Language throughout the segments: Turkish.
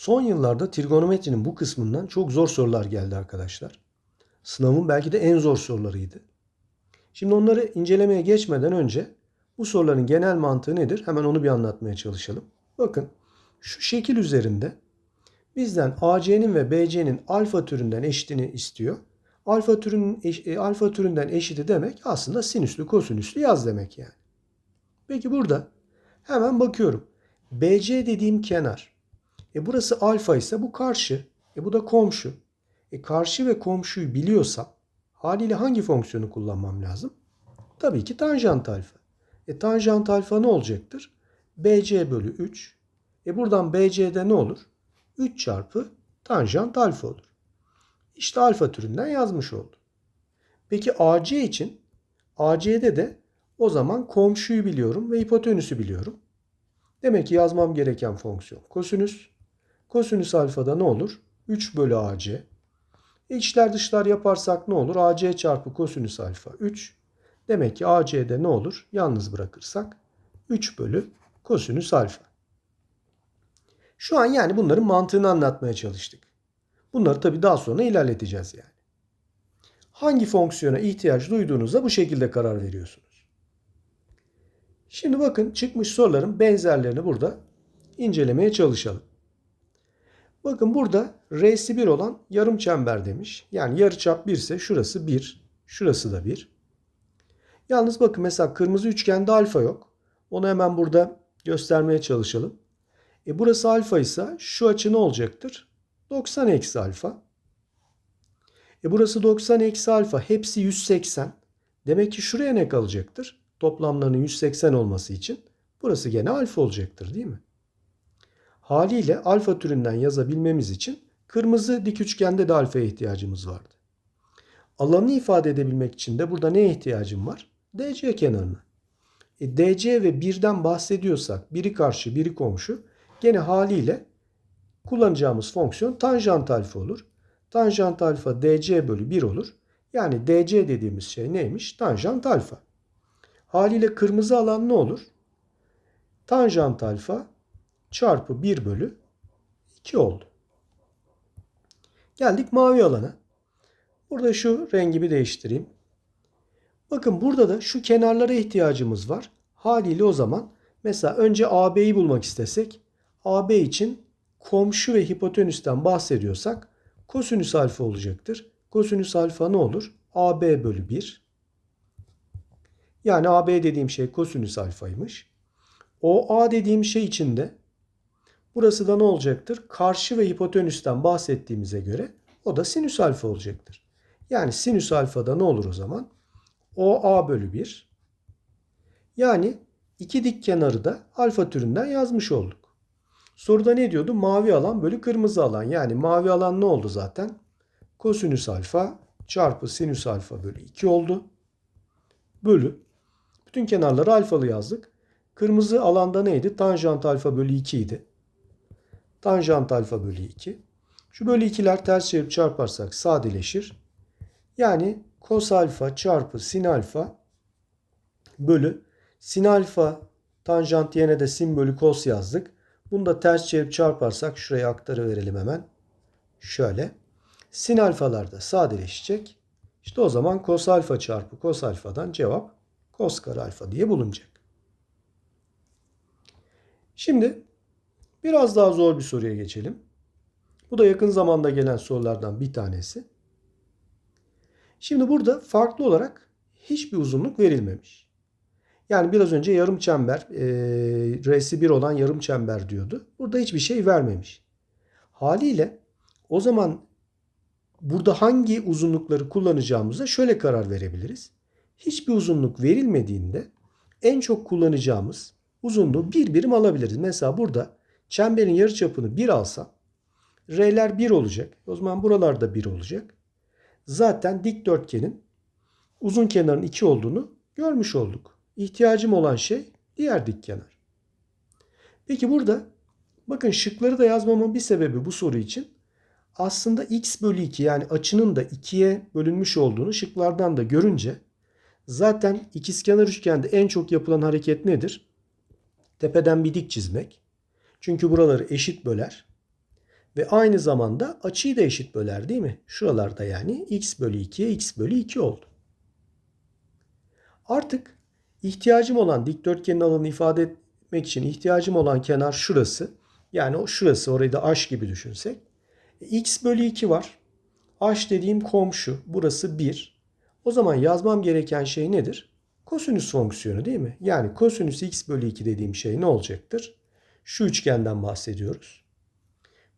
Son yıllarda trigonometrinin bu kısmından çok zor sorular geldi arkadaşlar. Sınavın belki de en zor sorularıydı. Şimdi onları incelemeye geçmeden önce bu soruların genel mantığı nedir? Hemen onu bir anlatmaya çalışalım. Bakın şu şekil üzerinde bizden AC'nin ve BC'nin alfa türünden eşitini istiyor. Alfa türünün eş- e, alfa türünden eşiti demek aslında sinüslü kosinüslü yaz demek yani. Peki burada hemen bakıyorum. BC dediğim kenar. E burası alfa ise bu karşı. E bu da komşu. E karşı ve komşuyu biliyorsam haliyle hangi fonksiyonu kullanmam lazım? Tabii ki tanjant alfa. E tanjant alfa ne olacaktır? BC bölü 3. E buradan BC'de ne olur? 3 çarpı tanjant alfa olur. İşte alfa türünden yazmış oldum. Peki AC için AC'de de o zaman komşuyu biliyorum ve hipotenüsü biliyorum. Demek ki yazmam gereken fonksiyon kosinüs. Kosinüs alfada ne olur? 3 bölü AC. İçler dışlar yaparsak ne olur? AC çarpı kosinüs alfa 3. Demek ki AC'de ne olur? Yalnız bırakırsak 3 bölü kosinüs alfa. Şu an yani bunların mantığını anlatmaya çalıştık. Bunları tabii daha sonra ilerleteceğiz yani. Hangi fonksiyona ihtiyaç duyduğunuzda bu şekilde karar veriyorsunuz. Şimdi bakın çıkmış soruların benzerlerini burada incelemeye çalışalım. Bakın burada R'si 1 olan yarım çember demiş. Yani yarıçap 1 ise şurası 1, şurası da 1. Yalnız bakın mesela kırmızı üçgende alfa yok. Onu hemen burada göstermeye çalışalım. E burası alfa ise şu açı ne olacaktır? 90 eksi alfa. E burası 90 eksi alfa. Hepsi 180. Demek ki şuraya ne kalacaktır? Toplamlarının 180 olması için burası gene alfa olacaktır değil mi? Haliyle alfa türünden yazabilmemiz için kırmızı dik üçgende de alfaya ihtiyacımız vardı. Alanı ifade edebilmek için de burada neye ihtiyacım var? DC kenarına. E, DC ve birden bahsediyorsak biri karşı biri komşu gene haliyle kullanacağımız fonksiyon tanjant alfa olur. Tanjant alfa DC bölü 1 olur. Yani DC dediğimiz şey neymiş? Tanjant alfa. Haliyle kırmızı alan ne olur? Tanjant alfa çarpı 1 bölü 2 oldu. Geldik mavi alana. Burada şu rengimi değiştireyim. Bakın burada da şu kenarlara ihtiyacımız var. Haliyle o zaman mesela önce AB'yi bulmak istesek AB için komşu ve hipotenüsten bahsediyorsak kosinüs alfa olacaktır. Kosinüs alfa ne olur? AB bölü 1. Yani AB dediğim şey kosinüs alfaymış. O A dediğim şey için de burası da ne olacaktır? Karşı ve hipotenüsten bahsettiğimize göre o da sinüs alfa olacaktır. Yani sinüs alfada ne olur o zaman? O A bölü 1. Yani iki dik kenarı da alfa türünden yazmış olduk. Soruda ne diyordu? Mavi alan bölü kırmızı alan. Yani mavi alan ne oldu zaten? Kosinüs alfa çarpı sinüs alfa bölü 2 oldu. Bölü. Bütün kenarları alfalı yazdık. Kırmızı alanda neydi? Tanjant alfa bölü 2 idi. Tanjant alfa bölü 2. Şu bölü 2'ler ters çevirip çarparsak sadeleşir. Yani kos alfa çarpı sin alfa bölü sin alfa tanjant yerine de sin bölü kos yazdık. Bunu da ters çevirip çarparsak şuraya aktarıverelim hemen. Şöyle. Sin alfalar da sadeleşecek. İşte o zaman kos alfa çarpı kos alfadan cevap kos kare alfa diye bulunacak. Şimdi biraz daha zor bir soruya geçelim. Bu da yakın zamanda gelen sorulardan bir tanesi. Şimdi burada farklı olarak hiçbir uzunluk verilmemiş. Yani biraz önce yarım çember, e, R'si 1 olan yarım çember diyordu. Burada hiçbir şey vermemiş. Haliyle o zaman burada hangi uzunlukları kullanacağımıza şöyle karar verebiliriz. Hiçbir uzunluk verilmediğinde en çok kullanacağımız uzunluğu bir birim alabiliriz. Mesela burada çemberin yarıçapını 1 alsam R'ler 1 olacak. O zaman buralarda 1 olacak. Zaten dikdörtgenin uzun kenarın 2 olduğunu görmüş olduk. İhtiyacım olan şey diğer dik kenar. Peki burada bakın şıkları da yazmamın bir sebebi bu soru için aslında x bölü 2 yani açının da 2'ye bölünmüş olduğunu şıklardan da görünce zaten ikizkenar üçgende en çok yapılan hareket nedir? Tepeden bir dik çizmek. Çünkü buraları eşit böler. Ve aynı zamanda açıyı da eşit böler değil mi? Şuralarda yani x bölü 2'ye x bölü 2 oldu. Artık ihtiyacım olan dikdörtgenin alanını ifade etmek için ihtiyacım olan kenar şurası. Yani o şurası orayı da h gibi düşünsek. E, x bölü 2 var. h dediğim komşu. Burası 1. O zaman yazmam gereken şey nedir? Kosinüs fonksiyonu değil mi? Yani kosinüs x bölü 2 dediğim şey ne olacaktır? Şu üçgenden bahsediyoruz.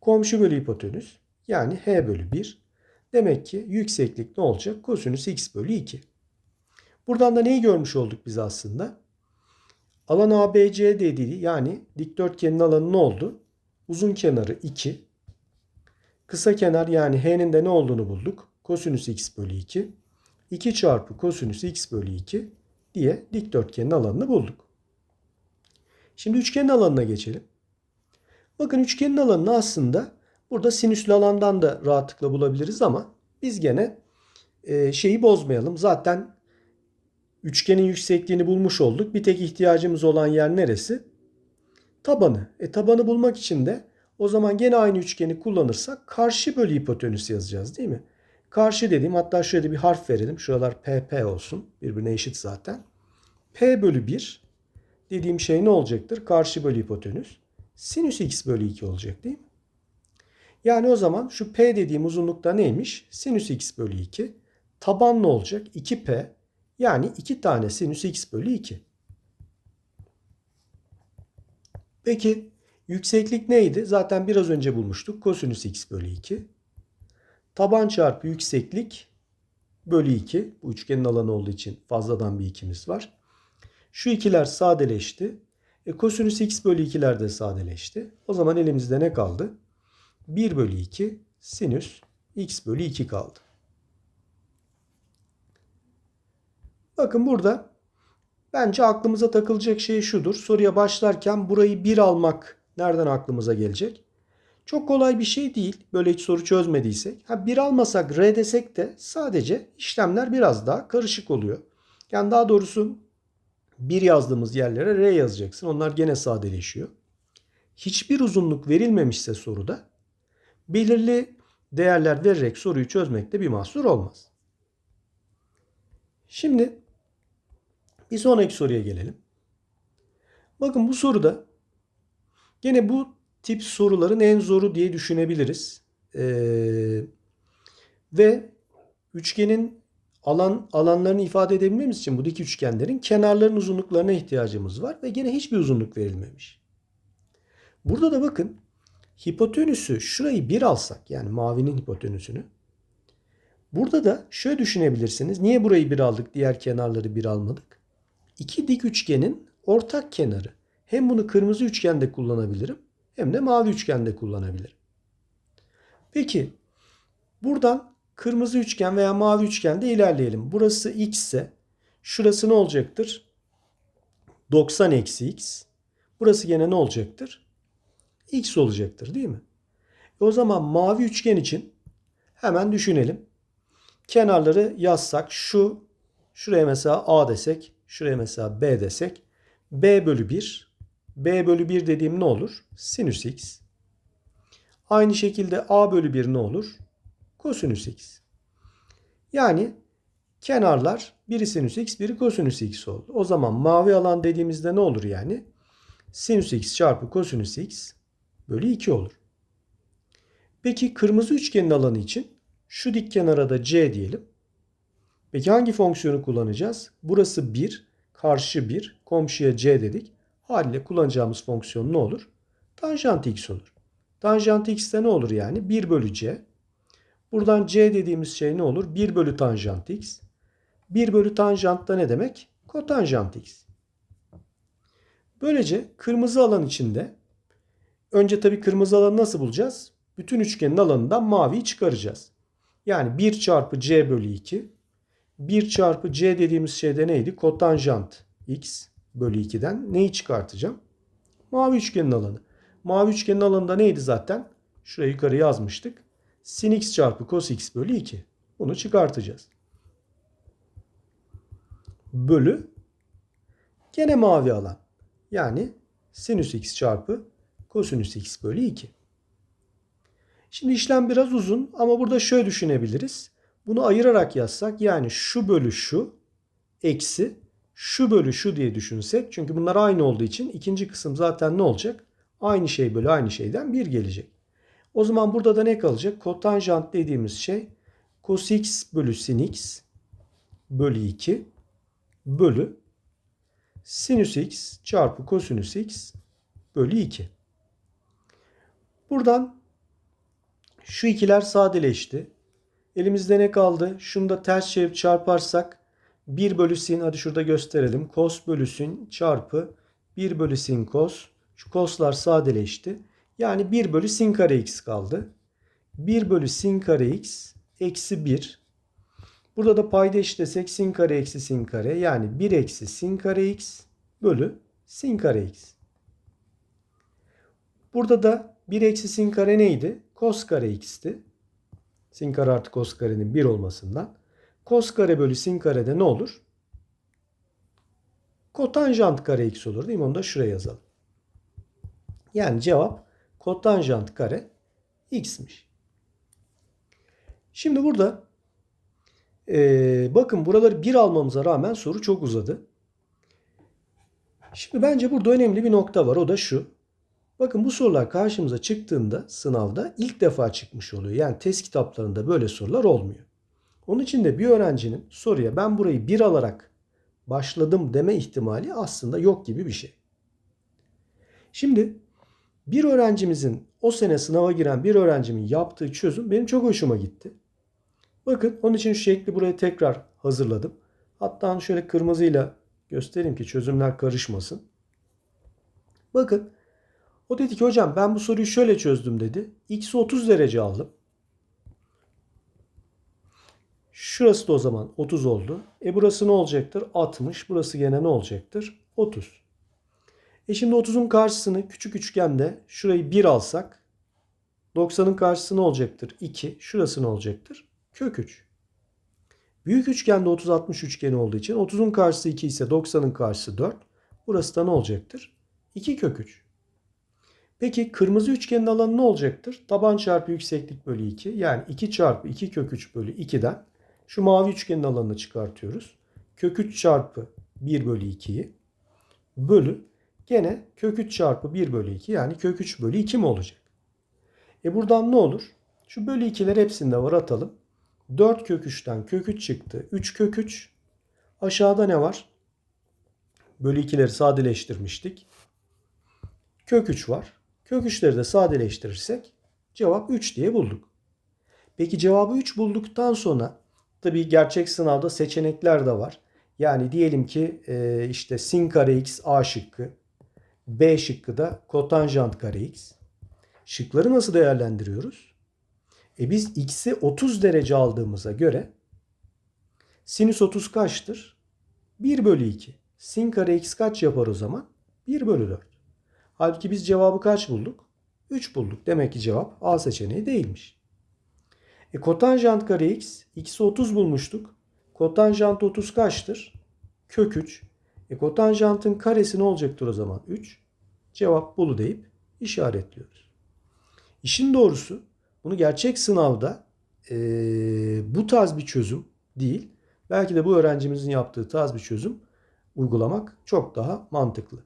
Komşu bölü hipotenüs yani h bölü 1. Demek ki yükseklik ne olacak? Kosinüs x bölü 2. Buradan da neyi görmüş olduk biz aslında? Alan ABC dediği yani dikdörtgenin alanı ne oldu? Uzun kenarı 2. Kısa kenar yani h'nin de ne olduğunu bulduk. Kosinüs x bölü 2. 2 çarpı kosinüs x bölü 2 diye dikdörtgenin alanını bulduk. Şimdi üçgenin alanına geçelim. Bakın üçgenin alanını aslında burada sinüslü alandan da rahatlıkla bulabiliriz ama biz gene e, şeyi bozmayalım. Zaten üçgenin yüksekliğini bulmuş olduk. Bir tek ihtiyacımız olan yer neresi? Tabanı. E tabanı bulmak için de o zaman gene aynı üçgeni kullanırsak karşı bölü hipotenüs yazacağız değil mi? Karşı dediğim hatta şöyle bir harf verelim. Şuralar PP olsun. Birbirine eşit zaten. P bölü 1 dediğim şey ne olacaktır? Karşı bölü hipotenüs. Sinüs x bölü 2 olacak değil mi? Yani o zaman şu P dediğim uzunlukta neymiş? Sinüs x bölü 2. Taban ne olacak? 2P. Yani 2 tane sinüs x bölü 2. Peki yükseklik neydi? Zaten biraz önce bulmuştuk. Kosinüs x bölü 2. Taban çarpı yükseklik bölü 2. Bu üçgenin alanı olduğu için fazladan bir ikimiz var. Şu ikiler sadeleşti. E, kosinüs x bölü 2'ler de sadeleşti. O zaman elimizde ne kaldı? 1 bölü 2 sinüs x bölü 2 kaldı. Bakın burada bence aklımıza takılacak şey şudur. Soruya başlarken burayı 1 almak nereden aklımıza gelecek? Çok kolay bir şey değil. Böyle hiç soru çözmediysek. Ha, 1 almasak R desek de sadece işlemler biraz daha karışık oluyor. Yani daha doğrusu 1 yazdığımız yerlere R yazacaksın. Onlar gene sadeleşiyor. Hiçbir uzunluk verilmemişse soruda belirli değerler vererek soruyu çözmekte bir mahsur olmaz. Şimdi bir sonraki soruya gelelim. Bakın bu soruda gene bu tip soruların en zoru diye düşünebiliriz. Ee, ve üçgenin alan alanlarını ifade edebilmemiz için bu dik üçgenlerin kenarların uzunluklarına ihtiyacımız var ve gene hiçbir uzunluk verilmemiş. Burada da bakın hipotenüsü şurayı bir alsak yani mavinin hipotenüsünü burada da şöyle düşünebilirsiniz. Niye burayı bir aldık diğer kenarları bir almadık? İki dik üçgenin ortak kenarı. Hem bunu kırmızı üçgende kullanabilirim hem de mavi üçgende kullanabilirim. Peki buradan kırmızı üçgen veya mavi üçgende ilerleyelim. Burası x ise şurası ne olacaktır? 90 eksi x. Burası gene ne olacaktır? x olacaktır değil mi? E o zaman mavi üçgen için hemen düşünelim. Kenarları yazsak şu şuraya mesela a desek şuraya mesela b desek b bölü 1 b bölü 1 dediğim ne olur? Sinüs x. Aynı şekilde a bölü 1 ne olur? Kosinüs x. Yani kenarlar biri sinüs x biri kosinüs x oldu. O zaman mavi alan dediğimizde ne olur yani? Sinüs x çarpı kosinüs x bölü 2 olur. Peki kırmızı üçgenin alanı için şu dik kenara da c diyelim. Peki hangi fonksiyonu kullanacağız? Burası 1, karşı 1, komşuya c dedik. Haliyle kullanacağımız fonksiyon ne olur? Tanjant x olur. Tanjant x de ne olur yani? 1 bölü c. Buradan c dediğimiz şey ne olur? 1 bölü tanjant x. 1 bölü tanjant da ne demek? Kotanjant x. Böylece kırmızı alan içinde önce tabii kırmızı alanı nasıl bulacağız? Bütün üçgenin alanından maviyi çıkaracağız. Yani 1 çarpı c bölü 2. 1 çarpı c dediğimiz şey de neydi? Kotanjant x bölü 2'den neyi çıkartacağım? Mavi üçgenin alanı. Mavi üçgenin alanında neydi zaten? Şuraya yukarı yazmıştık. Sin x çarpı cos x bölü 2. Bunu çıkartacağız. Bölü gene mavi alan. Yani sinüs x çarpı kosinüs x bölü 2. Şimdi işlem biraz uzun ama burada şöyle düşünebiliriz. Bunu ayırarak yazsak yani şu bölü şu eksi şu bölü şu diye düşünsek. Çünkü bunlar aynı olduğu için ikinci kısım zaten ne olacak? Aynı şey bölü aynı şeyden 1 gelecek. O zaman burada da ne kalacak? Kotanjant dediğimiz şey cos x bölü sin x bölü 2 bölü sinüs x çarpı kosinüs x bölü 2. Buradan şu ikiler sadeleşti. Elimizde ne kaldı? Şunu da ters çevirip çarparsak 1 bölü sin hadi şurada gösterelim. Kos bölü sin çarpı 1 bölü sin kos. Şu koslar sadeleşti. Yani 1 bölü sin kare x kaldı. 1 bölü sin kare x eksi 1. Burada da payda eşitlesek sin kare eksi sin kare. Yani 1 eksi sin kare x bölü sin kare x. Burada da 1 eksi sin kare neydi? Kos kare x'ti. Sin kare artı kos karenin 1 olmasından. Kos kare bölü sin karede ne olur? Kotanjant kare x olur değil mi? Onu da şuraya yazalım. Yani cevap kotanjant kare x'miş. Şimdi burada ee, bakın buraları 1 almamıza rağmen soru çok uzadı. Şimdi bence burada önemli bir nokta var. O da şu. Bakın bu sorular karşımıza çıktığında sınavda ilk defa çıkmış oluyor. Yani test kitaplarında böyle sorular olmuyor. Onun için de bir öğrencinin soruya ben burayı 1 alarak başladım deme ihtimali aslında yok gibi bir şey. Şimdi bir öğrencimizin o sene sınava giren bir öğrencimin yaptığı çözüm benim çok hoşuma gitti. Bakın onun için şu şekli buraya tekrar hazırladım. Hatta şöyle kırmızıyla göstereyim ki çözümler karışmasın. Bakın o dedi ki hocam ben bu soruyu şöyle çözdüm dedi. X'i 30 derece aldım. Şurası da o zaman 30 oldu. E burası ne olacaktır? 60. Burası gene ne olacaktır? 30. E şimdi 30'un karşısını küçük üçgende şurayı 1 alsak 90'ın karşısı ne olacaktır? 2. Şurası ne olacaktır? Kök 3. Büyük üçgende 30-60 üçgeni olduğu için 30'un karşısı 2 ise 90'ın karşısı 4. Burası da ne olacaktır? 2 kök 3. Peki kırmızı üçgenin alanı ne olacaktır? Taban çarpı yükseklik bölü 2. Yani 2 çarpı 2 kök 3 bölü 2'den şu mavi üçgenin alanını çıkartıyoruz. Kök 3 çarpı 1 bölü 2'yi bölü gene kök 3 çarpı 1 bölü 2 yani kök 3 bölü 2 mi olacak? E buradan ne olur? Şu bölü 2'ler hepsinde var atalım. 4 kök 3'ten kök 3 çıktı. 3 kök 3. Aşağıda ne var? Bölü 2'leri sadeleştirmiştik. Kök 3 var. Kök 3'leri de sadeleştirirsek cevap 3 diye bulduk. Peki cevabı 3 bulduktan sonra tabii gerçek sınavda seçenekler de var. Yani diyelim ki e, işte sin kare x a şıkkı, b şıkkı da kotanjant kare x. Şıkları nasıl değerlendiriyoruz? E biz x'i 30 derece aldığımıza göre sinüs 30 kaçtır? 1 bölü 2. Sin kare x kaç yapar o zaman? 1 bölü 4. Halbuki biz cevabı kaç bulduk? 3 bulduk. Demek ki cevap A seçeneği değilmiş. E kotanjant kare x, x'i 30 bulmuştuk. Kotanjant 30 kaçtır? Kök 3. E kotanjantın karesi ne olacaktır o zaman? 3. Cevap bulu deyip işaretliyoruz. İşin doğrusu bunu gerçek sınavda e, bu tarz bir çözüm değil. Belki de bu öğrencimizin yaptığı tarz bir çözüm uygulamak çok daha mantıklı.